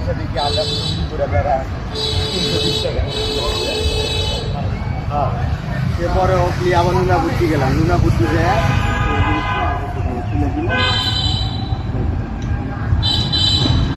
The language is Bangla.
আশা দেখি আল্লাহ করে হ্যাঁ। এরপরে ওপলি আবার নুনা বুদ্ধি গেলাম। নুনা বুদ্ধি যায় তুলে দিলাম